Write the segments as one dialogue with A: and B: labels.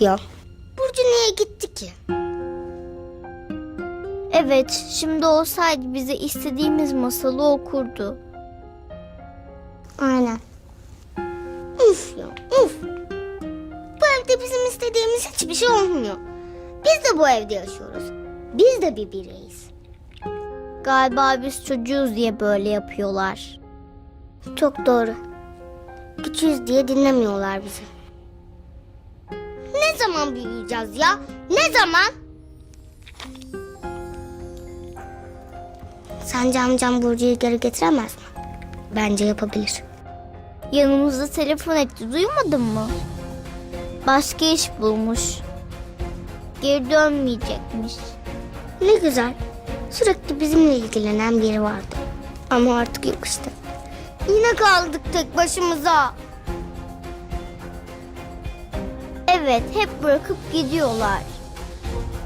A: ya. Burcu niye gitti ki?
B: Evet, şimdi olsaydı bize istediğimiz masalı okurdu.
A: Aynen. Uf ya uf. Bu evde bizim istediğimiz hiçbir şey olmuyor. Biz de bu evde yaşıyoruz. Biz de bir bireyiz.
B: Galiba biz çocuğuz diye böyle yapıyorlar.
A: Çok doğru. Küçüğüz diye dinlemiyorlar bizi. Zaman büyüyeceğiz ya? Ne zaman? Sence amcam Burcu'yu geri getiremez mi? Bence yapabilir.
B: Yanımızda telefon etti, duymadın mı? Başka iş bulmuş. Geri dönmeyecekmiş.
A: Ne güzel. Sürekli bizimle ilgilenen biri vardı. Ama artık yok işte. Yine kaldık tek başımıza.
B: Evet, hep bırakıp gidiyorlar.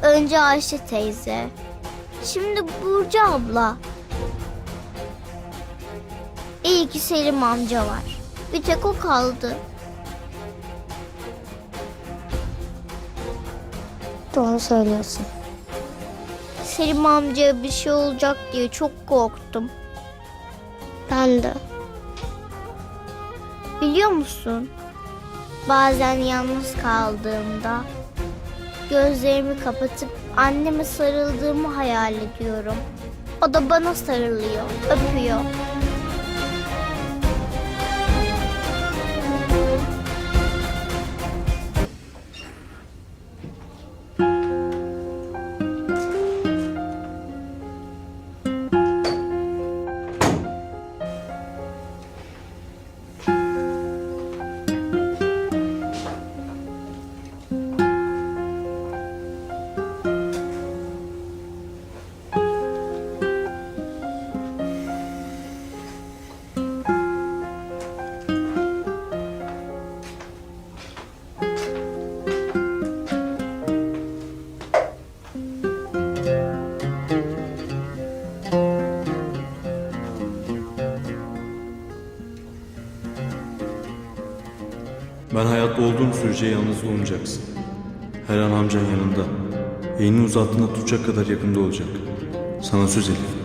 B: Önce Ayşe teyze. Şimdi Burcu abla. İyi ki Selim amca var. Bir tek o kaldı.
A: Doğru söylüyorsun.
B: Selim amcaya bir şey olacak diye çok korktum.
A: Ben de.
B: Biliyor musun? Bazen yalnız kaldığımda gözlerimi kapatıp anneme sarıldığımı hayal ediyorum. O da bana sarılıyor, öpüyor.
C: Ben hayatta olduğum sürece yalnız olmayacaksın. Her an amcan yanında. Elini uzattığında tutacak kadar yakında olacak. Sana söz Elif.